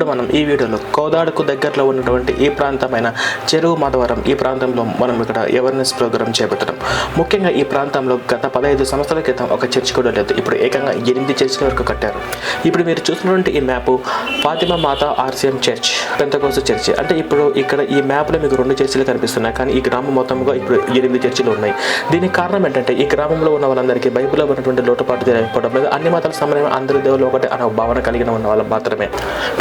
ఇప్పుడు మనం ఈ వీడియోలో కోదాడకు దగ్గరలో ఉన్నటువంటి ఈ ప్రాంతమైన చెరువు మాధవరం ఈ ప్రాంతంలో మనం ఇక్కడ అవేర్నెస్ ప్రోగ్రామ్ చేపట్టడం. ముఖ్యంగా ఈ ప్రాంతంలో గత పదహైదు సంవత్సరాల క్రితం ఒక చర్చి కూడా లేదు. ఇప్పుడు ఏకంగా ఎనిమిది చర్చిల వరకు కట్టారు. ఇప్పుడు మీరు చూసినటువంటి ఈ మ్యాప్ ఫాతిమా మాత ఆర్సిఎం చర్చ్ పెంతకోస చర్చి. అంటే ఇప్పుడు ఇక్కడ ఈ మ్యాప్లో మీకు రెండు చర్చిలు కనిపిస్తున్నాయి. కానీ ఈ గ్రామం మొత్తంగా ఇప్పుడు ఎనిమిది చర్చిలు ఉన్నాయి. దీనికి కారణం ఏంటంటే ఈ గ్రామంలో ఉన్న వాళ్ళందరికీ బైబిల్లో ఉన్నటువంటి లోటుపాటు తెలియకపోవడం లేదు. అన్ని మతాల సమయం అందరి దేవుళ్ళు ఒకటి అనే భావన కలిగిన ఉన్న వాళ్ళు మాత్రమే.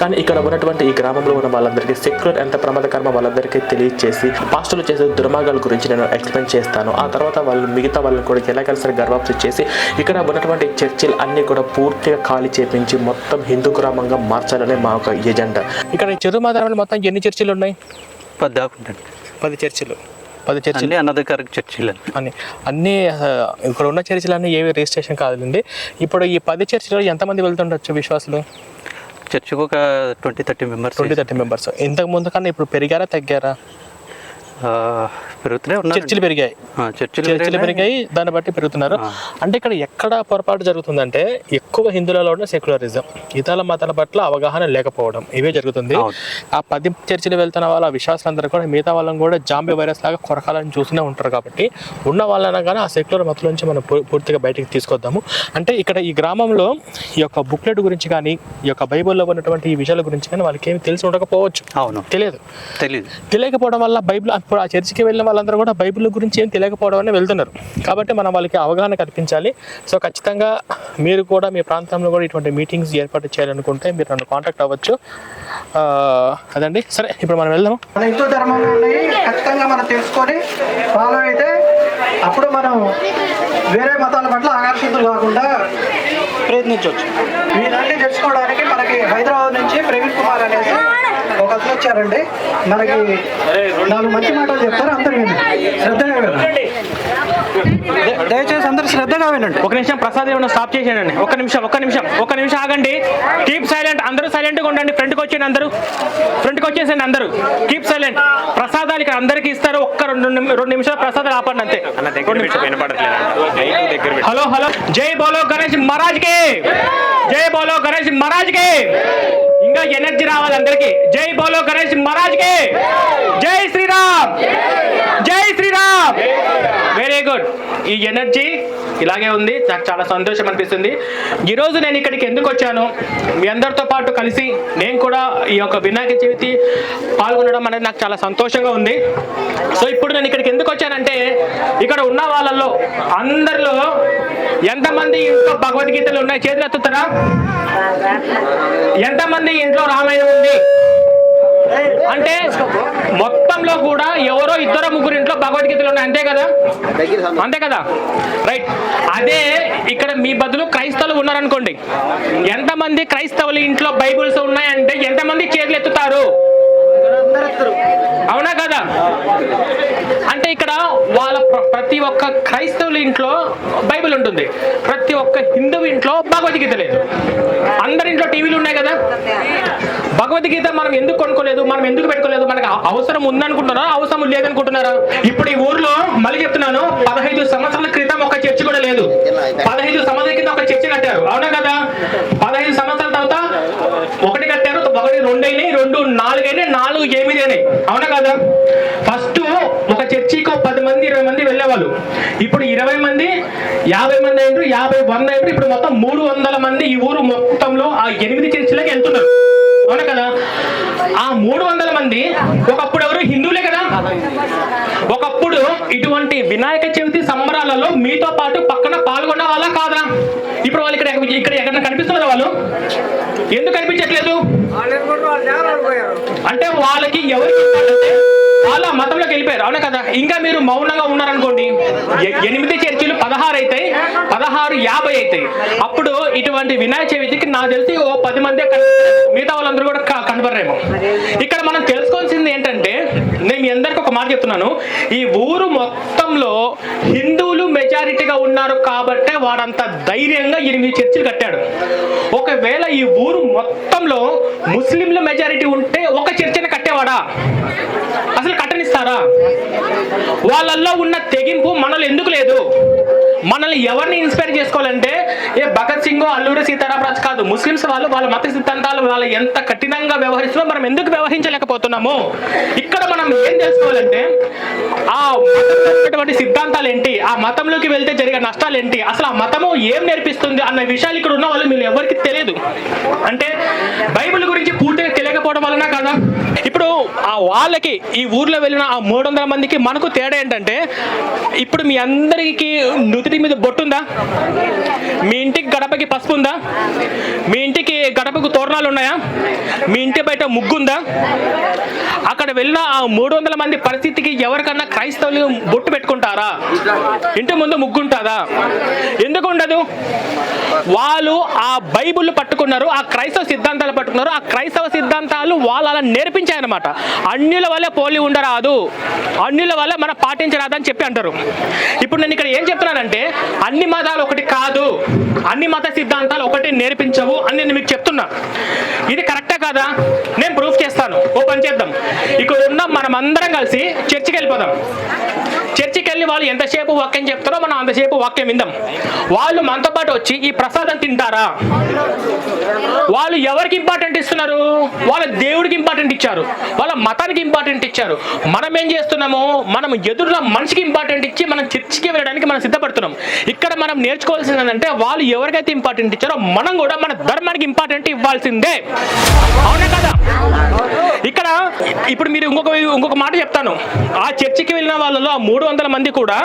కానీ ఇక్కడ ఉన్నటువంటి ఈ గ్రామంలో ఉన్న వాళ్ళందరికీ సెక్యులర్ ఎంత ప్రమాదకరమో వాళ్ళందరికీ తెలియచేసి పాస్టర్లు చేసే దుర్మార్గాల గురించి నేను ఎక్స్ప్లెయిన్ చేస్తాను. ఆ తర్వాత వాళ్ళు మిగతా వాళ్ళని కూడా ఎలా కలిసి గర్వాప్తి చేసి ఇక్కడ ఉన్నటువంటి చర్చిలు అన్ని కూడా పూర్తిగా ఖాళీ చేపించి మొత్తం హిందూ గ్రామంగా మార్చాలనే మా ఒక ఎజెండా. ఇక్కడ ఈ చెరువు మాత్రమే మొత్తం ఎన్ని చర్చిలు ఉన్నాయి? పద్దాకుండండి పది చర్చిలు. పది చర్చిలు. అన్ని అనధికారిక చర్చిలు అని అన్ని ఇక్కడ ఉన్న చర్చిలన్నీ ఏవి రిజిస్ట్రేషన్ కాదండి ఇప్పుడు ఈ పది చర్చిలో ఎంతమంది వెళ్తుండొచ్చు విశ్వాసులు? చర్చికి ఒక twenty thirty members twenty thirty members. ఇంతకు ముందు కన్నా ఇప్పుడు పెరిగారా తగ్గారా? పెరుగుతూనే ఉన్నారు చర్చిలు పెరిగాయి. చర్చిలు. పెరిగాయి దాన్ని బట్టి పెరుగుతున్నారు. అంటే ఇక్కడ ఎక్కడ పొరపాటు జరుగుతుందంటే ఎక్కువ హిందువులలో ఉన్న సెక్యులరిజం ఇతర మతాల పట్ల అవగాహన లేకపోవడం ఇవే జరుగుతుంది. ఆ పది చర్చిలు వెళ్తున్న వాళ్ళ విశ్వాసులందరూ కూడా మిగతా వాళ్ళని కూడా జాంబీ వైరస్ లాగా కొరకాలని చూస్తూనే ఉంటారు కాబట్టి ఉన్న వాళ్ళని కానీ ఆ సెక్యులర్ మతం నుంచి మనం పూర్తిగా బయటికి తీసుకొద్దాము. అంటే ఇక్కడ ఈ గ్రామంలో ఈ యొక్క బుక్లెట్ గురించి కానీ ఈ యొక్క బైబిల్లో ఉన్నటువంటి ఈ విషయాల గురించి కానీ వాళ్ళకి ఏమి తెలిసి ఉండకపోవచ్చు. అవును. తెలియదు. తెలీదు. తెలియకపోవడం వల్ల బైబిల్ ఇప్పుడు ఆ చర్చికి వెళ్ళిన వాళ్ళందరూ కూడా బైబిల్ గురించి ఏం తెలియకపోవడం అని వెళ్తున్నారు. కాబట్టి మనం వాళ్ళకి అవగాహన కల్పించాలి. సో ఖచ్చితంగా మీరు కూడా మీ ప్రాంతంలో కూడా ఇటువంటి మీటింగ్స్ ఏర్పాటు చేయాలనుకుంటే మీరు నన్ను కాంటాక్ట్ అవ్వచ్చు. అదండి. సరే ఇప్పుడు మనం వెళ్దాము? మన హిందూ ధర్మం ఖచ్చితంగా మనం తెలుసుకొని ఫాలో అయితే అప్పుడు మనం వేరే మతాల పట్ల ఆకర్షితులు కాకుండా ప్రయత్నించవచ్చు. వీరన్నీ తెలుసుకోవడానికి మనకి హైదరాబాద్ నుంచి ప్రవీణ్ కుమార్ అనేసి ఒక అతను వచ్చారండి మనకి నాలుగు మంచి మాటలు చెప్తారు అందరు శ్రద్ధగా వినండి. దయచేసి అందరు శ్రద్ధగా వినండి. ఒక నిమిషం ప్రసాద్ ఏమైనా స్టాప్ చేసేయండి. ఒక నిమిషం ఒక నిమిషం ఒక నిమిషం ఆగండి. కీప్ సైలెంట్ అందరూ సైలెంట్గా ఉండండి. ఫ్రంట్కి వచ్చేయండి అందరూ. ఫ్రంట్కి వచ్చేసండి అందరూ. కీప్ సైలెంట్ ప్రసాదాలు ఇక్కడ అందరికీ ఇస్తారు. ఒక్క రెండు రెండు నిమిషాలు ప్రసాదాలు ఆపండి అంతే. Hello hello. జై బోలో గణేష్ మహారాజ్కి. జై బోలో గణేష్ మహారాజ్కి. ఇంకా ఎనర్జీ రావాలి అందరికి. జై బోలో గణేష్ మహారాజ్కి. జై శ్రీరామ్. జై శ్రీరామ్. వెరీ గుడ్ ఈ ఎనర్జీ ఇలాగే ఉంది. నాకు చాలా సంతోషం అనిపిస్తుంది. ఈరోజు నేను ఇక్కడికి ఎందుకు వచ్చాను? మీ అందరితో పాటు కలిసి నేను కూడా ఈ యొక్క వినాయక చవితి పాల్గొనడం అనేది నాకు చాలా సంతోషంగా ఉంది. సో ఇప్పుడు నేను ఇక్కడికి ఎందుకు వచ్చానంటే ఇక్కడ ఉన్న వాళ్ళల్లో అందరిలో ఎంతమంది ఇంట్లో భగవద్గీతలు ఉన్నాయి? చేతులు ఎత్తుతారా? ఎంతమంది ఇంట్లో రామాయణం ఉంది? అంటే మొత్తంలో కూడా ఎవరో ఇద్దరు ముగ్గురు ఇంట్లో భగవద్గీతలు ఉన్నాయి. అంతే కదా? అంతే కదా? రైట్ అదే ఇక్కడ మీ బదులు క్రైస్తవులు ఉన్నారనుకోండి. ఎంతమంది క్రైస్తవులు ఇంట్లో బైబుల్స్ ఉన్నాయంటే ఎంతమంది చేతులు ఎత్తుతారు? అవునా కదా? అంటే ఇక్కడ వాళ్ళ ప్ర- ప్రతి ఒక్క క్రైస్తవుల ఇంట్లో బైబిల్ ఉంటుంది. ప్రతి ఒక్క హిందువు ఇంట్లో భగవద్గీత లేదు. అందరి ఇంట్లో టీవీలు ఉన్నాయి కదా? భగవద్గీత మనం ఎందుకు కొనుక్కోలేదు? మనం ఎందుకు పెట్టుకోలేదు? మనకు అవసరం ఉందనుకుంటున్నారా? అవసరం లేదనుకుంటున్నారా? ఇప్పుడు ఈ ఊర్లో మళ్ళీ చెప్తున్నాను పదహైదు సంవత్సరాల క్రితం ఒక చర్చి కూడా లేదు. పదహైదు సంవత్సరాల క్రితం ఒక చర్చి కట్టారు. అవునా కదా పదహైదు సంవత్సరాల తర్వాత ఒకటి కట్టారు ఒకటి రెండు అయినాయి రెండు నాలుగు అయినాయి నాలుగు ఎనిమిది అయినాయి అవునా కదా? ఫస్ట్ ఒక చర్చికి ఒక పది మంది ఇరవై మంది వెళ్ళేవాళ్ళు. ఇప్పుడు ఇరవై మంది యాభై మంది అయ్యారు యాభై వంద అయ్యారు ఇప్పుడు మొత్తం మూడు వందల మంది ఈ ఊరు మొత్తంలో ఆ ఎనిమిది చర్చిలకి వెళ్తున్నారు. అవునా కదా? ఆ మూడు వందల మంది ఒకప్పుడు ఎవరు? హిందువులే కదా? ఒకప్పుడు ఇటువంటి వినాయక చవితి సంబరాలలో మీతో పాటు పక్కన పాల్గొన్న వాళ్ళ కాదా? ఇప్పుడు వాళ్ళు ఇక్కడ ఇక్కడ ఎక్కడ కనిపిస్తున్నారా వాళ్ళు? ఎందుకు కనిపించట్లేదు అంటే వాళ్ళకి ఇవ్వాలంటే వాళ్ళ మతంలోకి వెళ్ళిపోయారు అవునా కదా? ఇంకా మీరు మౌనంగా ఉన్నారనుకోండి ఎనిమిది చర్చిలు పదహారు అవుతాయి పదహారు యాభై అవుతాయి అప్పుడు ఇటువంటి వినాయక చవితికి నాకు తెలిసి ఓ పది మంది మిగతా వాళ్ళందరూ కూడా కనబడరేమో. ఇక్కడ మనం తెలుసుకోవాల్సింది ఏంటంటే నేను మీ అందరికి ఒక మాట చెప్తున్నాను. ఈ ఊరు మొత్తంలో హిందువులు మెజారిటీగా ఉన్నారు కాబట్టే వాడంత ధైర్యంగా ఎనిమిది చర్చిలు కట్టాడు. ఒకవేళ ఈ ఊరు మొత్తంలో ముస్లింలు మెజారిటీ ఉంటే ఒక చర్చ కట్టేవాడా? అసలు కట్టనిస్తారా? వాళ్ళల్లో ఉన్న తెగింపు మనలో ఎందుకు లేదు? మనల్ని ఎవరిని ఇన్స్పైర్ చేసుకోవాలంటే ఏ భగత్ సింగ్ అల్లూరి సీతారామరాజు కాదు ముస్లిమ్స్ వాళ్ళు వాళ్ళ మత సిద్ధాంతాలు వాళ్ళు ఎంత కఠినంగా వ్యవహరిస్తున్నా మనం ఎందుకు వ్యవహరించలేకపోతున్నాము ఇక్కడ మనం ఏం తెలుసుకోవాలంటే ఆ మతంలో సిద్ధాంతాలు ఏంటి ఆ మతంలోకి వెళ్తే జరిగే నష్టాలు ఏంటి అసలు ఆ మతము ఏం నేర్పిస్తుంది అన్న విషయాలు ఇక్కడ ఉన్న వాళ్ళు మీరు ఎవరికి తెలియదు. అంటే బైబిల్ గురించి పూర్తిగా లేకపోవడం వలన కదా? ఇప్పుడు ఆ వాళ్ళకి ఈ ఊర్లో వెళ్ళిన ఆ మూడు వందల మందికి మనకు తేడా ఏంటంటే ఇప్పుడు మీ అందరికీ నుదుటి మీద బొట్టుందా? మీ ఇంటికి గడపకి పసుపు ఉందా మీ ఇంటికి గడపకు తోరణాలు ఉన్నాయా మీ ఇంటి బయట ముగ్గుందా? అక్కడ వెళ్ళిన ఆ మూడు వందల మంది పరిస్థితికి ఎవరికన్నా క్రైస్తవులు బొట్టు పెట్టుకుంటారా? ఇంటి ముందు ముగ్గుంటారా ఎందుకు ఉండదు వాళ్ళు ఆ బైబుల్ పట్టుకున్నారు ఆ క్రైస్తవ సిద్ధాంతాలు పట్టుకున్నారు ఆ క్రైస్తవ సిద్ధాంతం సిద్ధాంతాలు వాళ్ళు అలా నేర్పించాయన్నమాట. అన్యుల వల్ల పోలి ఉండరాదు. అన్యుల వల్ల మనం పాటించరాదు అని చెప్పి అంటారు. ఇప్పుడు నేను ఇక్కడ ఏం చెప్తున్నానంటే అన్ని మతాలు ఒకటి కాదు అన్ని మత సిద్ధాంతాలు ఒకటి నేర్పించవు అని నేను మీకు చెప్తున్నా. ఇది కరెక్టే కాదా? నేను ప్రూఫ్ చేస్తాను. ఓ పని చేద్దాం. ఇక్కడ ఉన్న మనం అందరం కలిసి చర్చికి వెళ్ళిపోదాం. చర్చికి వెళ్ళి వాళ్ళు ఎంతసేపు వాక్యం చెప్తారో మనం అంతసేపు వాక్యం విందాం. వాళ్ళు మనతో పాటు వచ్చి ఈ ప్రసాదం తింటారా? వాళ్ళు ఎవరికి ఇంపార్టెంట్ ఇస్తున్నారు? వాళ్ళు దేవుడికి ఇంపార్టెంట్ ఇచ్చారు. వాళ్ళ మతానికి ఇంపార్టెంట్ ఇచ్చారు. మనం ఏం చేస్తున్నాము మనం ఎదురున్న మనిషికి ఇంపార్టెంట్ ఇచ్చి మనం చర్చికి వెళ్ళడానికి మనం సిద్ధపడుతున్నాం. ఇక్కడ మనం నేర్చుకోవాల్సింది ఏంటంటే వాళ్ళు ఎవరికైతే ఇంపార్టెంట్ ఇచ్చారో మనం కూడా మన ధర్మానికి ఇంపార్టెంట్ ఇవ్వాల్సిందే. అవునా కదా? ఇక్కడ ఇప్పుడు మీరు ఇంకొక ఇంకొక మాట చెప్తాను. ఆ చర్చికి వెళ్ళిన వాళ్ళలో ఆ మూడు వందల మంది కూడా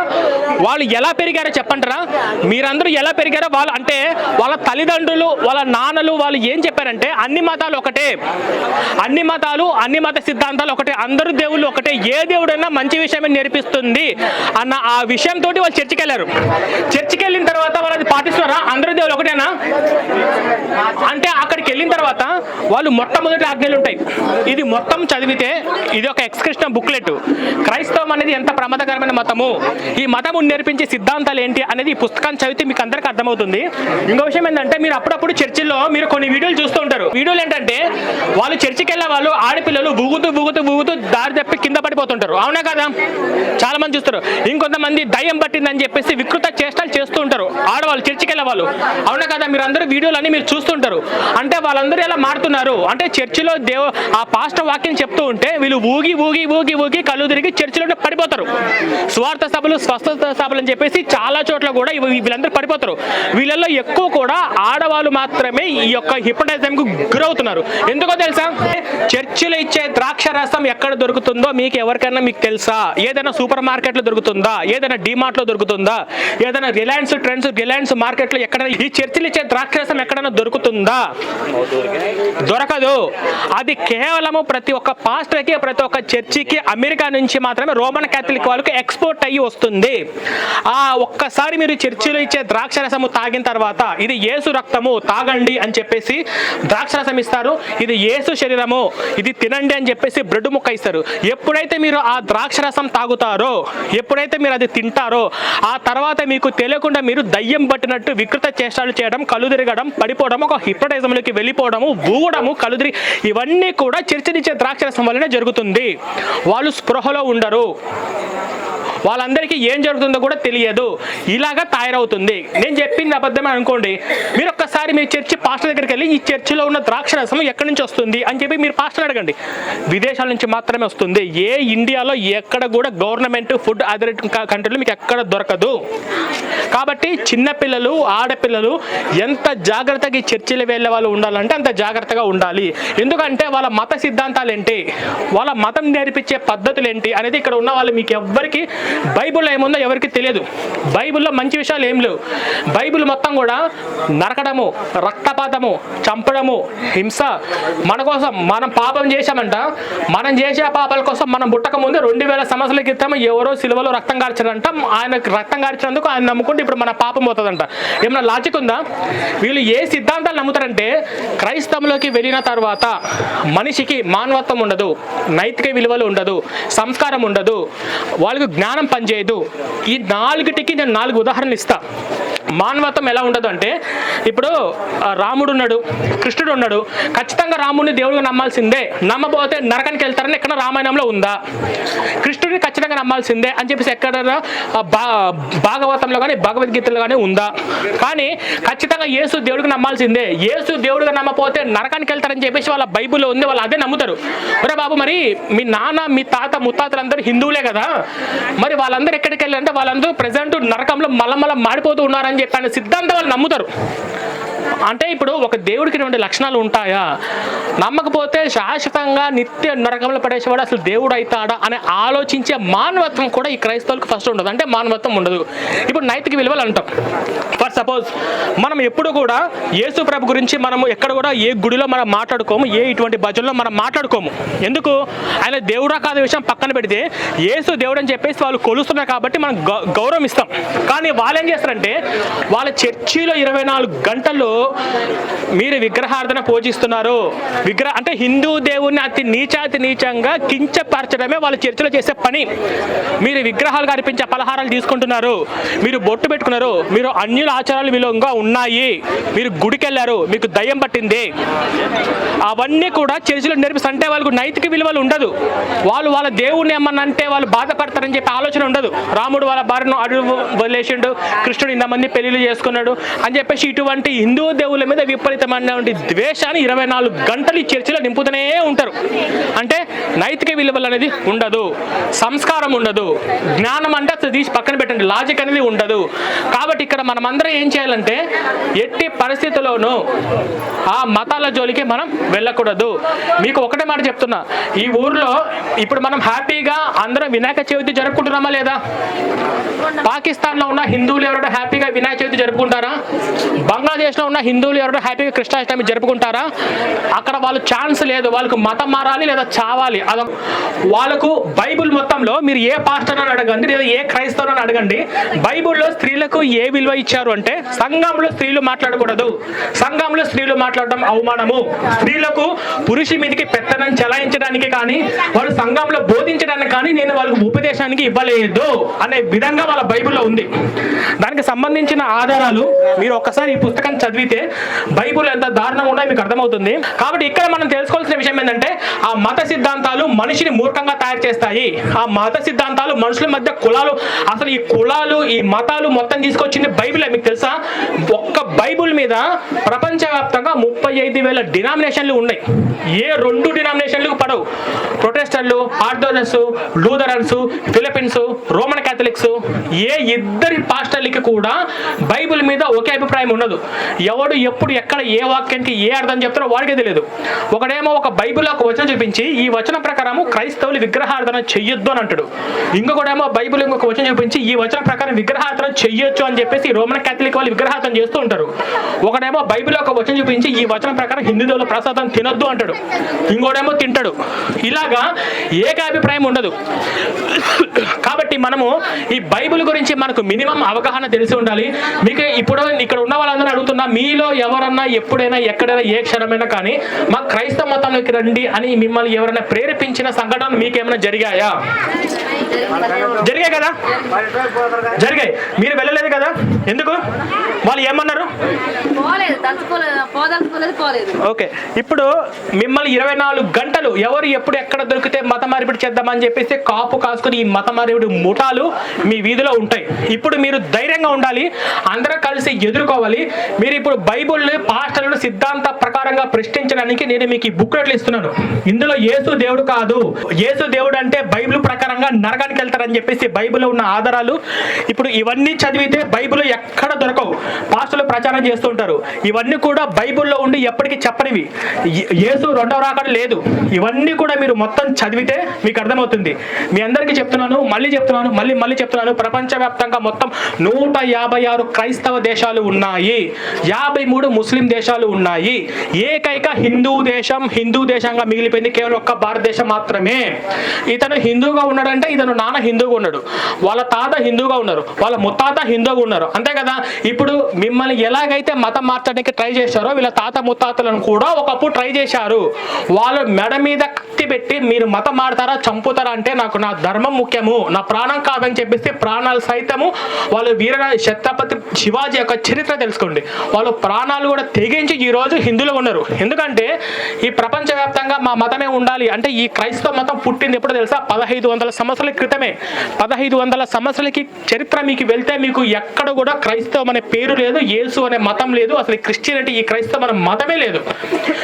వాళ్ళు ఎలా పెరిగారో చెప్పంటారా? మీరందరూ ఎలా పెరిగారో వాళ్ళు అంటే వాళ్ళ తల్లిదండ్రులు వాళ్ళ నాన్నలు వాళ్ళు ఏం చెప్పారంటే అన్ని మతాలు ఒకటే. అన్ని మతాలు అన్ని మత సిద్ధాంతాలు ఒకటే అందరూ దేవుళ్ళు ఒకటే. ఏ దేవుడైనా మంచి విషయమే నేర్పిస్తుంది అన్న ఆ విషయంతో వాళ్ళు చర్చికి వెళ్ళారు చర్చికి వెళ్ళిన తర్వాత వాళ్ళు అది పాటిస్తున్నారా? అందరూ దేవుళ్ళు ఒకటేనా? అంటే అక్కడికి వెళ్ళిన తర్వాత వాళ్ళు మొట్టమొదటి ఆజ్ఞలు ఉంటాయి. ఇది మొత్తం చదివితే ఇది ఒక ఎక్స్క్రిప్షన్ బుక్లెట్. క్రైస్తవం అనేది ఎంత ప్రమాదకరమైన మతము? ఈ మతము నేర్పించే సిద్ధాంతాలు ఏంటి అనేది ఈ పుస్తకాన్ని చదివితే మీకు అందరికీ అర్థమవుతుంది. ఇంకో విషయం ఏంటంటే మీరు అప్పుడప్పుడు చర్చిల్లో మీరు కొన్ని వీడియోలు చూస్తూ ఉంటారు. వీడియోలు ఏంటంటే వాళ్ళు చర్చికి వెళ్ళే వాళ్ళు ఆడపిల్లలు బూగుతూ బూగుతూ బూగుతూ దారి తప్పి కింద పడిపోతుంటారు. అవునా కదా? చాలా మంది చూస్తారు. ఇంకొంతమంది దయ్యం పట్టిందని చెప్పేసి వికృత చేష్టలు చేస్తూ ఉంటారు. ఆడవాళ్ళు చర్చికి వెళ్ళే. వాళ్ళు అవునా కదా? మీరు అందరూ వీడియోలు మీరు చూస్తుంటారు. అంటే వాళ్ళందరూ ఎలా మారుతున్నారు? అంటే చర్చిలో దేవ ఆ పాస్టర్ వాక్యం చెప్తూ ఉంటే వీళ్ళు ఊగి ఊగి ఊగి ఊగి కళ్ళు తిరిగి చర్చిలో పడిపోతారు. స్వార్థ సభలు స్వస్థత సభలు అని చెప్పేసి చాలా చోట్ల కూడా వీళ్ళందరూ పడిపోతారు. వీళ్ళల్లో ఎక్కువ కూడా ఆడవాళ్ళు మాత్రమే ఈ యొక్క హిప్టైజంకు గురవుతున్నారు. ఎందుకో తెలుసా? দাম చర్చిలో ఇచ్చే ద్రాక్ష రసం ఎక్కడ దొరుకుతుందో మీకు ఎవరికైనా మీకు తెలుసా? ఏదైనా సూపర్ మార్కెట్లో దొరుకుతుందా? ఏదైనా డిమార్ట్లో దొరుకుతుందా? ఏదైనా రిలయన్స్ ట్రెండ్స్ రిలయన్స్ మార్కెట్లో ఎక్కడ ఈ చర్చిలు ఇచ్చే ద్రాక్ష రసం ఎక్కడైనా దొరుకుతుందా? దొరకదు. అది కేవలము ప్రతి ఒక్క పాస్టర్కి ప్రతి ఒక్క చర్చికి అమెరికా నుంచి మాత్రమే రోమన్ క్యాథలిక్ వాళ్ళకి ఎక్స్పోర్ట్ అయ్యి వస్తుంది. ఆ ఒక్కసారి మీరు చర్చిలో ఇచ్చే ద్రాక్ష రసము తాగిన తర్వాత ఇది యేసు రక్తము తాగండి అని చెప్పేసి ద్రాక్ష రసం ఇస్తారు. ఇది యేసు శరీరము. ఇది తినండి అని చెప్పేసి బ్రెడ్ ముక్క ఇస్తారు. ఎప్పుడైతే మీరు ఆ ద్రాక్ష రసం తాగుతారో ఎప్పుడైతే మీరు అది తింటారో ఆ తర్వాత మీకు తెలియకుండా మీరు దయ్యం పట్టినట్టు వికృత చేష్టాలు చేయడం కళ్ళు తిరగడం పడిపోవడం ఒక హిప్రటైజంలోకి వెళ్ళిపోవడము ఊగడము కలుదిరి ఇవన్నీ కూడా చర్చనిచ్చే ద్రాక్షరసం వల్లనే జరుగుతుంది. వాళ్ళు స్పృహలో ఉండరు. వాళ్ళందరికీ ఏం జరుగుతుందో కూడా తెలియదు. ఇలాగా తయారవుతుంది. నేను చెప్పింది అబద్ధమే అనుకోండి. మీరు ఒక్కసారి మీ చర్చి పాస్టర్ దగ్గరికి వెళ్ళి ఈ చర్చిలో ఉన్న ద్రాక్ష రసం ఎక్కడి నుంచి వస్తుంది? అని చెప్పి మీరు పాస్టర్ అడగండి. విదేశాల నుంచి మాత్రమే వస్తుంది. ఏ ఇండియాలో ఎక్కడ కూడా గవర్నమెంట్ ఫుడ్ అదర్ కంట్రీలో మీకు ఎక్కడ దొరకదు. కాబట్టి చిన్నపిల్లలు ఆడపిల్లలు ఎంత జాగ్రత్తగా ఈ చర్చిలు వెళ్ళే వాళ్ళు ఉండాలంటే అంత జాగ్రత్తగా ఉండాలి. ఎందుకంటే వాళ్ళ మత సిద్ధాంతాలు ఏంటి వాళ్ళ మతం నేర్పించే పద్ధతులు ఏంటి అనేది ఇక్కడ ఉన్న వాళ్ళు మీకు ఎవ్వరికి బైబిల్లో ఏముందో ఎవరికి తెలియదు. బైబిల్లో మంచి విషయాలు ఏం లేవు. బైబిల్ మొత్తం కూడా నరకడము రక్తపాతము చంపడము హింస మన కోసం మనం పాపం చేశామంట. మనం చేసే పాపాల కోసం మనం పుట్టక ముందు రెండు వేల సంవత్సరాల క్రితం ఎవరో సిలువలో రక్తం కార్చారంట ఆయనకు రక్తం కార్చినందుకు ఆయన నమ్ముకుంటే ఇప్పుడు మన పాపం పోతుందంట. ఏమన్నా లాజిక్ ఉందా? వీళ్ళు ఏ సిద్ధాంతాలు నమ్ముతారంటే క్రైస్తవంలోకి వెళ్ళిన తర్వాత మనిషికి మానవత్వం ఉండదు నైతిక విలువలు ఉండదు సంస్కారం ఉండదు. వాళ్ళకి జ్ఞానం పనిచేయదు. ఈ నాలుగుటికి నేను నాలుగు ఉదాహరణలు ఇస్తా. మానవత్వం ఎలా ఉండదు అంటే ఇప్పుడు రాముడు ఉన్నాడు కృష్ణుడు ఉన్నాడు. ఖచ్చితంగా రాముడిని దేవుడిగా నమ్మాల్సిందే. నమ్మబోతే నరకానికి వెళ్తారని ఎక్కడ రామాయణంలో ఉందా? కృష్ణుడిని ఖచ్చితంగా నమ్మాల్సిందే అని చెప్పేసి ఎక్కడ బా భాగవతంలో కానీ భగవద్గీతలో కానీ ఉందా? కానీ ఖచ్చితంగా యేసు దేవుడికి నమ్మాల్సిందే. యేసు దేవుడిగా నమ్మపోతే నరకానికి వెళ్తారని చెప్పేసి వాళ్ళ బైబిల్లో ఉంది వాళ్ళు అదే నమ్ముతారు. ఒరే బాబు మరి మీ నాన్న మీ తాత ముత్తాతలందరూ హిందువులే కదా? మరి వాళ్ళందరూ ఎక్కడికి వెళ్ళారంటే వాళ్ళందరూ ప్రజెంట్ నరకంలో మలమల మాడిపోతూ ఉన్నారని చెప్పి సిద్ధాంతం వాళ్ళు నమ్ముతారు. అంటే ఇప్పుడు ఒక దేవుడికి రెండు లక్షణాలు ఉంటాయా? నమ్మకపోతే శాశ్వతంగా నిత్య నరకంలో పడేసేవాడు అసలు దేవుడు అవుతాడా అని ఆలోచించే మానవత్వం కూడా ఈ క్రైస్తవులకు ఫస్ట్ ఉండదు. అంటే మానవత్వం ఉండదు. ఇప్పుడు నైతిక విలువలు అంటాం. ఫర్ సపోజ్ మనం ఎప్పుడు కూడా యేసు ప్రభు గురించి మనము ఎక్కడ కూడా ఏ గుడిలో మనం మాట్లాడుకోము ఏ ఇటువంటి భజనలో మనం మాట్లాడుకోము. ఎందుకు? ఆయన దేవుడా కాదు విషయం పక్కన పెడితే యేసు దేవుడు అని చెప్పేసి వాళ్ళు కొలుస్తున్నారు కాబట్టి మనం గౌరవం ఇస్తాం కానీ వాళ్ళు ఏం చేస్తారంటే వాళ్ళ చర్చిలో ఇరవై నాలుగు గంటల్లో మీరు విగ్రహార్థన పూజిస్తున్నారు. విగ్రహ అంటే హిందూ దేవుణ్ణి అతి నీచాతి నీచంగా కించపరచడమే వాళ్ళ చర్చిలో చేసే పని. మీరు విగ్రహాలు కనిపించే పలహారాలు తీసుకుంటున్నారు. మీరు బొట్టు పెట్టుకున్నారు. మీరు అన్యుల ఆచారాలు విలువంగా ఉన్నాయి. మీరు గుడికెళ్ళారు మీకు దయ్యం పట్టింది. అవన్నీ కూడా చర్చిలో నేర్పిస్తారు. అంటే వాళ్ళకు నైతిక విలువలు ఉండదు. వాళ్ళు వాళ్ళ దేవుణ్ణి ఏమన్నంటే వాళ్ళు బాధపడతారని చెప్పి ఆలోచన ఉండదు. రాముడు వాళ్ళ భార్యను అడుగు వదిలేసిండు. కృష్ణుడు ఇంతమంది పెళ్ళిళ్ళు చేసుకున్నాడు అని చెప్పేసి ఇటువంటి హిందూ దేవుళ్ళ మీద విపరీతమైనటువంటి ద్వేషాన్ని ఇరవై నాలుగు గంటలు ఈ చర్చిలో నింపుతూనే ఉంటారు. అంటే నైతిక విలువలు అనేది ఉండదు సంస్కారం ఉండదు జ్ఞానం అంటే అసలు తీసి పక్కన పెట్టండి లాజిక్ అనేది ఉండదు. కాబట్టి ఇక్కడ మనమందరం ఏం చేయాలంటే ఎట్టి పరిస్థితుల్లోనూ ఆ మతాల జోలికి మనం వెళ్ళకూడదు. మీకు ఒకటే మాట చెప్తున్నా ఈ ఊర్లో ఇప్పుడు మనం హ్యాపీగా అందరం వినాయక చవితి జరుపుకుంటున్నామా లేదా? పాకిస్తాన్లో ఉన్న హిందువులు ఎవరైనా హ్యాపీగా వినాయక చవితి జరుపుకుంటారా? బంగ్లాదేశ్లో ఉన్న హిందువులు ఎవరైనా హ్యాపీగా కృష్ణాష్టమి జరుపుకుంటారా? అక్కడ వాళ్ళు ఛాన్స్ లేదు వాళ్ళకు మతం మారాలి లేదా చావాలి. అదొక వాళ్ళకు బైబిల్ మొత్తంలో మీరు ఏ పాస్టర్ అని అడగండి లేదా ఏ క్రైస్తవుని అని అడగండి. బైబిల్లో స్త్రీలకు ఏ విలువ ఇచ్చారు అంటే సంఘంలో స్త్రీలు మాట్లాడకూడదు. సంఘంలో స్త్రీలు మాట్లాడడం అవమానము. స్త్రీలకు పురుషు మీదకి పెత్తనం చలాయించడానికి కానీ వాళ్ళు సంఘంలో బోధించడానికి కానీ నేను వాళ్ళకు ఉపదేశానికి ఇవ్వలేదు అనే విధంగా వాళ్ళ బైబిల్లో ఉంది. దానికి సంబంధించిన ఆధారాలు మీరు ఒక్కసారి ఈ పుస్తకం చదివితే బైబిల్ ఎంత దారుణంగా ఉన్నాయో మీకు అర్థమవుతుంది. కాబట్టి ఇక్కడ మనం తెలుసుకోవాల్సిన విషయం ఏంటంటే ఆ మత సిద్ధాంతాలు మనిషిని మూర్ఖంగా తయారు చేస్తాయి. ఆ మత సిద్ధాంతాలు మనుషుల మధ్య కులాలు అసలు ఈ కులాలు ఈ మతాలు మొత్తం తీసుకొచ్చింది బైబిలే. మీకు తెలుసా? ఒక్క బైబిల్ మీద ప్రపంచవ్యాప్తంగా ముప్పై ఐదు వేల డినామినేషన్లు ఉన్నాయి. ఏ రెండు డినామినేషన్లకు పడవు. ప్రొటెస్టర్లు orthodox Lutherans Philippines Roman Catholics ఏ ఇద్దరి పాస్టర్లకి కూడా బైబిల్ మీద ఒకే అభిప్రాయం ఉండదు. ఎవడు ఎప్పుడు ఎక్కడ ఏ వాక్యానికి ఏ అర్థం చెప్తారో వాడికే తెలియదు. ఒకడేమో ఒక బైబిల్ ఒక వచనం చూపించి ఈ వచనం ప్రకారము క్రైస్తవులు విగ్రహార్థన చెయ్యొద్దు అని అంటాడు. ఇంకొకడేమో బైబిల్ ఇంకొక వచనం చూపించి ఈ వచనం ప్రకారం విగ్రహార్థన చెయ్యొచ్చు అని చెప్పేసి రోమన్ క్యాథలిక్ వాళ్ళు విగ్రహార్థం చేస్తూ ఉంటారు. ఒకడేమో బైబిల్ ఒక వచనం చూపించి ఈ వచనం ప్రకారం హిందూ ప్రసాదం తినొద్దు అంటాడు. ఇంకోడేమో తింటాడు. ఇలాగా ఏకాభిప్రాయం ఉండదు. కాబట్టి మనము ఈ బైబిల్ గురించి మనకు మినిమం అవగాహన తెలిసి ఉండాలి. మీకు ఇప్పుడు ఇక్కడ ఉన్న వాళ్ళందరూ అడుగుతున్నా మీలో ఎవరన్నా ఎప్పుడైనా ఎక్కడైనా ఏ క్షణమైనా కానీ మా క్రైస్తవ మతంలోకి రండి అని మిమ్మల్ని ఎవరైనా ప్రేరేపించిన సంఘటనలు మీకేమైనా జరిగాయా? జరిగాయి కదా? జరిగాయి. మీరు వెళ్ళలేదు కదా? ఎందుకు? వాళ్ళు ఏమన్నారు? ఓకే. ఇప్పుడు మిమ్మల్ని ఇరవై నాలుగు గంటలు ఎవరు ఎప్పుడు ఎక్కడ దొరికితే మత మార్పిడి చేద్దామని చెప్పేసి కాపు కాసుకుని ఈ మత మార్పిడి ముఠాలు మీ వీధిలో ఉంటాయి. ఇప్పుడు మీరు ధైర్యంగా ఉండాలి అందరూ కలిసి ఎదుర్కోవాలి. మీరు ఇప్పుడు బైబుల్ పాస్టర్లు సిద్ధాంత ప్రకారంగా ప్రశ్నించడానికి నేను మీకు ఈ బుక్లెట్లు ఇస్తున్నాను. ఇందులో యేసు దేవుడు కాదు. యేసు దేవుడు అంటే బైబిల్ ప్రకారంగా నరకానికి వెళ్తారని చెప్పేసి బైబిల్లో ఉన్న ఆధారాలు. ఇప్పుడు ఇవన్నీ చదివితే బైబిల్ ఎక్కడ దొరకవు. పాస్టర్లు ప్రచారం చేస్తూ ఉంటారు. ఇవన్నీ కూడా బైబిల్లో ఉండి ఎప్పటికీ చెప్పనివి. యేసు రెండవ రాకడ లేదు. ఇవన్నీ కూడా మీరు మొత్తం చదివితే మీకు అర్థమవుతుంది. మీ అందరికీ చెప్తున్నాను మళ్ళీ చెప్తున్నాను మళ్ళీ మళ్ళీ చెప్తున్నాను. ప్రపంచవ్యాప్తంగా మొత్తం నూట యాభై ఆరు క్రైస్తవ దేశాలు ఉన్నాయి. యాభై మూడు ముస్లిం దేశాలు ఉన్నాయి. ఏకైక హిందూ దేశం హిందూ దేశంగా మిగిలిపోయింది కేవలం ఒక్క భారతదేశం మాత్రమే. ఇతను హిందూగా ఉన్నాడంటే ఇతను నాన్న హిందూగా ఉన్నాడు. వాళ్ళ తాత హిందూగా ఉన్నారు. వాళ్ళ ముత్తాత హిందూగా ఉన్నారు. అంతే కదా? ఇప్పుడు మిమ్మల్ని ఎలాగైతే మతం మార్చడానికి ట్రై చేశారో వీళ్ళ తాత ముత్తాతలను కూడా ఒకప్పుడు ట్రై చేశారు. వాళ్ళు మెడ మీద కత్తి పెట్టి మీరు మతం మారుతారా చంపుతారా అంటే నాకు నా ధర్మం ముఖ్యము నా ప్రాణం కాదని చెప్పేసి ప్రాణాలు సైతము వాళ్ళు వీర ఛత్రపతి శివాజీ యొక్క చరిత్ర తెలుసుకోండి. వాళ్ళు ప్రాణాలు కూడా తెగించి ఈరోజు ఈ రోజు హిందువులు ఉన్నారు. ఎందుకంటే ఈ ప్రపంచవ్యాప్తంగా మా మతమే ఉండాలి. అంటే ఈ క్రైస్తవ మతం పుట్టింది ఎప్పుడో తెలుసా? పదహైదు వందల సంవత్సరాల క్రితమే. పదహైదు వందల సంవత్సరాలకి చరిత్ర మీకు వెళ్తే మీకు ఎక్కడ కూడా క్రైస్తవం అనే పేరు లేదు యేసు అనే మతం లేదు అసలు క్రిస్టియనిటీ ఈ క్రైస్తవ అనే మతమే లేదు.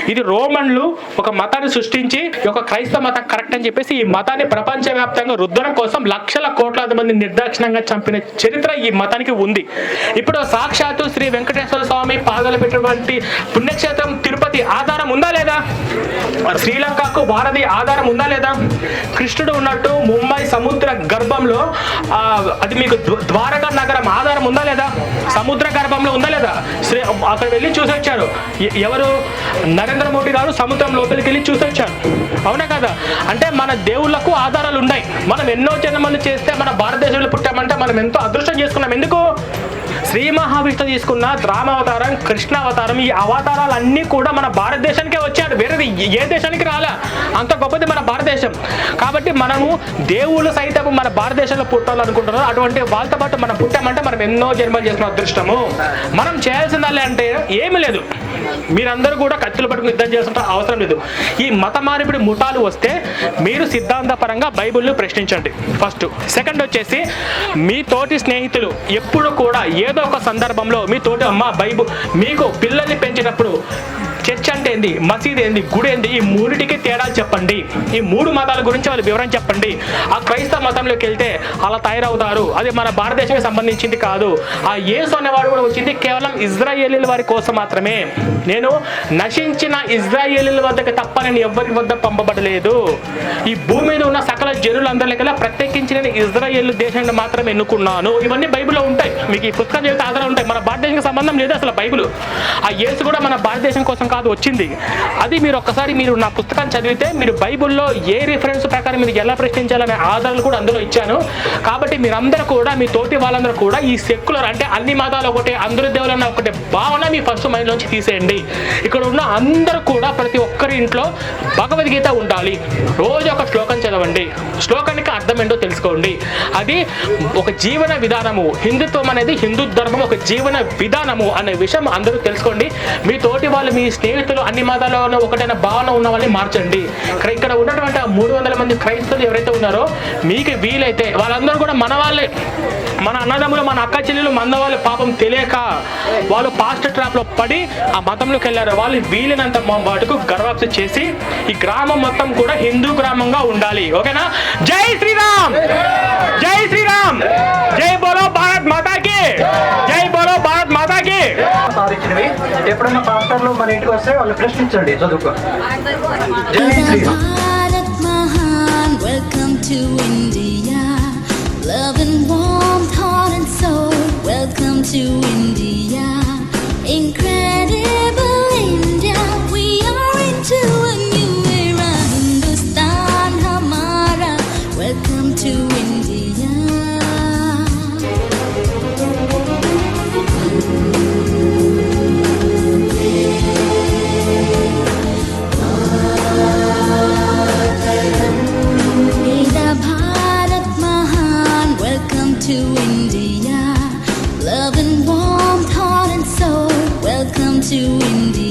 ఇది రోమన్లు ఒక మతాన్ని సృష్టించి ఒక క్రైస్తవ మతం కరెక్ట్ అని చెప్పేసి ఈ మతాన్ని ప్రపంచవ్యాప్తంగా రుద్దడం కోసం లక్షల కోట్లాది మంది నిర్దాక్షిణంగా చంపిన చరిత్ర ఈ మతానికి ఉంది. ఇప్పుడు సాక్షాత్తు శ్రీ వెంకటేశ్వర స్వామి పాదాలు పెట్టినటువంటి పుణ్యక్షేత్రం తిరుపతి ఆధారం ఉందా లేదా? శ్రీలంకకు భారతి ఆధారం ఉందా లేదా? కృష్ణుడు ఉన్నట్టు ముంబై సముద్ర గర్భంలో అది మీకు ద్వారకా నగరం ఆధారం ఉందా లేదా? సముద్ర గర్భంలో ఉందా లేదా? శ్రీ అక్కడ వెళ్ళి చూసి వచ్చారు ఎ- ఎవరు? నరేంద్ర మోడీ గారు సముద్రం లోపలికి వెళ్ళి చూసి వచ్చారు అవునా కదా? అంటే మన దేవుళ్ళకు ఆధారాలు ఉన్నాయి. మనం ఎన్నో జన్మలు చేస్తే మన భారతదేశంలో పుట్టామంటే మనం ఎంతో అదృష్టం చేసుకున్నాం. ఎందుకు? శ్రీ మహావిష్ణు తీసుకున్న రామావతారం కృష్ణ అవతారం ఈ అవతారాలు అన్నీ కూడా మన భారతదేశానికే వచ్చాడు. వేరేది ఏ దేశానికి రాలా? అంత గొప్పది మన భారతదేశం. కాబట్టి మనము దేవుళ్ళు సైతం మన భారతదేశంలో పుట్టాలనుకుంటున్నారు. అటువంటి వాళ్ళతో పాటు మనం పుట్టామంటే మనం ఎన్నో జన్మలు చేసిన అదృష్టము. మనం చేయాల్సిందాలే అంటే ఏమీ లేదు. మీరందరూ కూడా కత్తులు పట్టుకుని యుద్ధం చేసిన అవసరం లేదు. ఈ మత మారిపిడి ముఠాలు వస్తే మీరు సిద్ధాంతపరంగా బైబిల్ని ప్రశ్నించండి. ఫస్ట్. సెకండ్ వచ్చేసి మీ తోటి స్నేహితులు ఎప్పుడు కూడా ఏ ఏదో ఒక సందర్భంలో మీ తోటి అమ్మ బైబు మీకు పిల్లల్ని పెంచినప్పుడు చర్చ్ అంటే ఏంది? మసీద్ ఏంది? గుడి ఏంది? ఈ మూడిటికి తేడాలు చెప్పండి. ఈ మూడు మతాల గురించి వాళ్ళు వివరం చెప్పండి. ఆ క్రైస్తవ మతంలోకి వెళ్తే అలా తయారవుతారు. అది మన భారతదేశానికి సంబంధించింది కాదు. ఆ యేసు అనేవాడు కూడా వచ్చింది కేవలం ఇజ్రాయేలీల వారి కోసం మాత్రమే. నేను నశించిన ఇజ్రాయేలీల వద్దకు తప్ప నేను ఎవరి వద్ద పంపబడలేదు. ఈ భూమి మీద ఉన్న సకల జనులందరికల్లా ప్రత్యేకించి నేను ఇజ్రాయేల్ దేశాన్ని మాత్రమే ఎన్నుకున్నాను. ఇవన్నీ బైబిల్లో ఉంటాయి. మీకు ఈ పుస్తకం చదివితే ఆధారం ఉంటాయి. మన భారతదేశానికి సంబంధం లేదు అసలు బైబిల్. ఆ యేసు కూడా మన భారతదేశం కోసం కాదు. వచ్చింది. అది మీరు ఒక్కసారి మీరు నా పుస్తకాన్ని చదివితే మీరు బైబిల్లో ఏ రిఫరెన్స్ ప్రకారం మీరు ఎలా ప్రశ్నించాలనే ఆధారాలు కూడా అందులో ఇచ్చాను. కాబట్టి మీరందరూ కూడా మీ తోటి వాళ్ళందరూ కూడా ఈ సెక్యులర్ అంటే అన్ని మతాలు ఒకటే అందరి దేవులన్న ఒకటే భావన మీ ఫస్ట్ మైండ్లోంచి తీసేయండి. ఇక్కడ ఉన్న అందరూ కూడా ప్రతి ఒక్కరి ఇంట్లో భగవద్గీత ఉండాలి. రోజు ఒక శ్లోకం చదవండి. శ్లోకానికి అర్థం ఏంటో తెలుసుకోండి. అది ఒక జీవన విధానము. హిందుత్వం అనేది హిందూ ధర్మం ఒక జీవన విధానము అనే విషయం అందరూ తెలుసుకోండి. మీ తోటి వాళ్ళు మీ స్నేహితులు అన్ని మతాల్లోనూ ఒకటైన భావన ఉన్న వాళ్ళని మార్చండి. ఇక్కడ ఇక్కడ ఉన్నటువంటి ఆ మూడు వందల మంది క్రైస్తవులు ఎవరైతే ఉన్నారో మీకు వీలైతే వాళ్ళందరూ కూడా మన వాళ్ళే. మన అన్నదమ్ములు మన అక్క చెల్లెలు మన వాళ్ళు పాపం తెలియక వాళ్ళు పాస్ట్ ట్రాప్లో పడి ఆ మతంలోకి వెళ్ళారు. వాళ్ళు వీలైనంత వాటికి గర్వ గర్వాప్సి చేసి ఈ గ్రామం మొత్తం కూడా హిందూ గ్రామంగా ఉండాలి. ఓకేనా? జై శ్రీరామ్! జై శ్రీరామ్! జై బోలో భారత్ మాతాకి! జై బోలో భారత్ మాతాకి! సాధించినవి. ఎప్పుడైనా పాస్టర్లు మన ఇంటికి వస్తే వాళ్ళు ప్రశ్నించండి చదువుకో. జై Shriram. welcome to India. Love and warmth, heart and soul, welcome to India. Incredible to India. Love and warmth, heart and soul, welcome to India.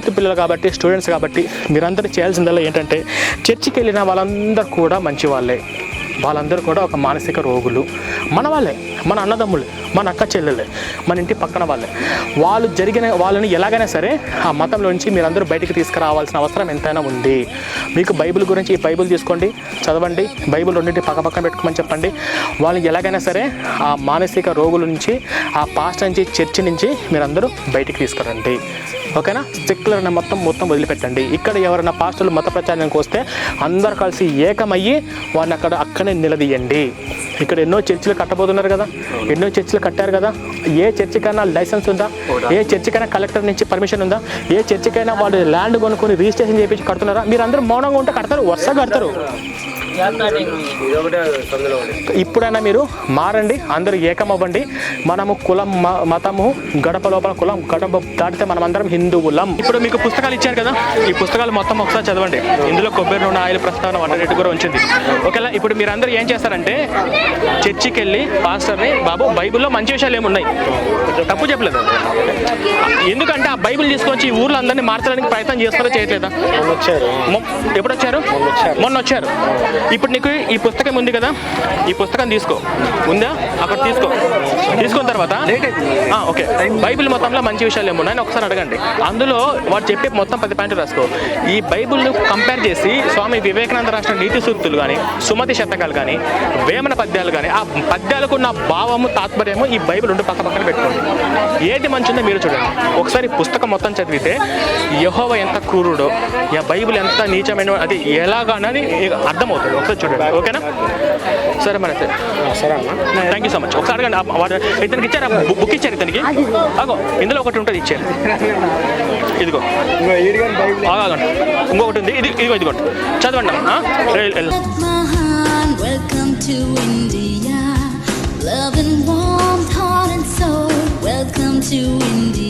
Youth పిల్లలు కాబట్టి స్టూడెంట్స్ కాబట్టి మీరందరూ చేయాల్సిందల్లా ఏంటంటే చర్చికి వెళ్ళిన వాళ్ళందరూ కూడా మంచి వాళ్ళే వాళ్ళందరూ కూడా ఒక మానసిక రోగులు. మన వాళ్ళే మన అన్నదమ్ములే. మన అక్క చెల్లెలే మన ఇంటి పక్కన వాళ్ళే. వాళ్ళు జరిగిన వాళ్ళని ఎలాగైనా సరే ఆ మతంలోంచి మీరందరూ బయటికి తీసుకురావాల్సిన అవసరం ఎంతైనా ఉంది. మీకు బైబిల్ గురించి ఈ బైబిల్ తీసుకోండి చదవండి బైబిల్ రెండింటి పక్క పక్కన పెట్టుకోమని చెప్పండి. వాళ్ళని ఎలాగైనా సరే ఆ మానసిక రోగుల నుంచి ఆ పాస్ట్ నుంచి చర్చి నుంచి మీరందరూ బయటికి తీసుకురండి. ఓకేనా? సెక్యులర్ని మొత్తం మొత్తం వదిలిపెట్టండి. ఇక్కడ ఎవరైనా పాస్టర్లు మత ప్రచారానికి వస్తే అందరు కలిసి ఏకమయ్యి వాళ్ళని అక్కడ అక్కడే నిలదీయండి. ఇక్కడ ఎన్నో చర్చిలు కట్టబోతున్నారు కదా. ఎన్నో చర్చిలు కట్టారు కదా? ఏ చర్చికైనా లైసెన్స్ ఉందా? ఏ చర్చికైనా కలెక్టర్ నుంచి పర్మిషన్ ఉందా? ఏ చర్చికైనా వాళ్ళు ల్యాండ్ కొనుక్కొని రిజిస్ట్రేషన్ చేయించి కడుతున్నారా? మీరు అందరూ మౌనంగా ఉంటే కడతారు వరుసగా కడతారు. ఇప్పుడైనా మీరు మారండి అందరూ ఏకమవ్వండి. మనము కులం మతము గడప లోపల కులం గడప దాటితే మనం అందరం హిందువులం. ఇప్పుడు మీకు పుస్తకాలు ఇచ్చారు కదా? ఈ పుస్తకాలు మొత్తం ఒకసారి చదవండి. ఇందులో కొబ్బరి నూనె ఆయిల్ ప్రస్తావన వంట కూడా ఉంచింది. ఓకేలా ఇప్పుడు మీరు అందరూ ఏం చేస్తారంటే చర్చికి వెళ్ళి పాస్టర్ని బాబు బైబిల్లో మంచి విషయాలు ఏమున్నాయి? తప్పు చెప్పలేదు? ఎందుకంటే ఆ బైబిల్ తీసుకొచ్చి ఈ ఊర్లో అందరినీ మార్చడానికి ప్రయత్నం చేస్తారో చేయట్లేదా? ఎప్పుడు వచ్చారు మొన్న వచ్చారు ఇప్పుడు నీకు ఈ పుస్తకం ఉంది కదా? ఈ పుస్తకం తీసుకో. ఉందా? అక్కడ తీసుకో. తీసుకున్న తర్వాత? ఓకే. బైబిల్ మొత్తంలో మంచి విషయాలు ఏమున్నాయని ఒకసారి అడగండి. అందులో వాడు చెప్పే మొత్తం పది పాయింట్లు రాసుకో. ఈ బైబిల్ను కంపేర్ చేసి స్వామి వివేకానంద రాసిన నీతి సూక్తులు కానీ సుమతి శతకాలు కానీ వేమన పద్యాలు కానీ ఆ పద్యాలకు ఉన్న భావము తాత్పర్యము ఈ బైబిల్ రెండు పక్క పక్కన పెట్టుకోండి. ఏది మంచిదో మీరు చూడండి. ఒకసారి పుస్తకం మొత్తం చదివితే యహోవ ఎంత క్రూరుడో ఈ బైబిల్ ఎంత నీచమైన అది ఎలాగా అనేది అర్థమవుతుంది. ఒకసారి చూడండి. ఓకేనా? సరే మరి అయితే. సరే అన్న థ్యాంక్ యూ సో మచ్ ఒకసారి ఇతనికి ఇచ్చారా? బుక్ ఇచ్చారు ఇతనికి? అగో ఇందులో ఒకటి ఉంటుంది ఇచ్చారు. ఇదిగో. ఆగండి ఇంకొకటి ఉంది. ఇది ఇదిగో ఇదిగోండి చదవండి అమ్మా. welcome to India. Love and warmth, heart and soul. Welcome to India.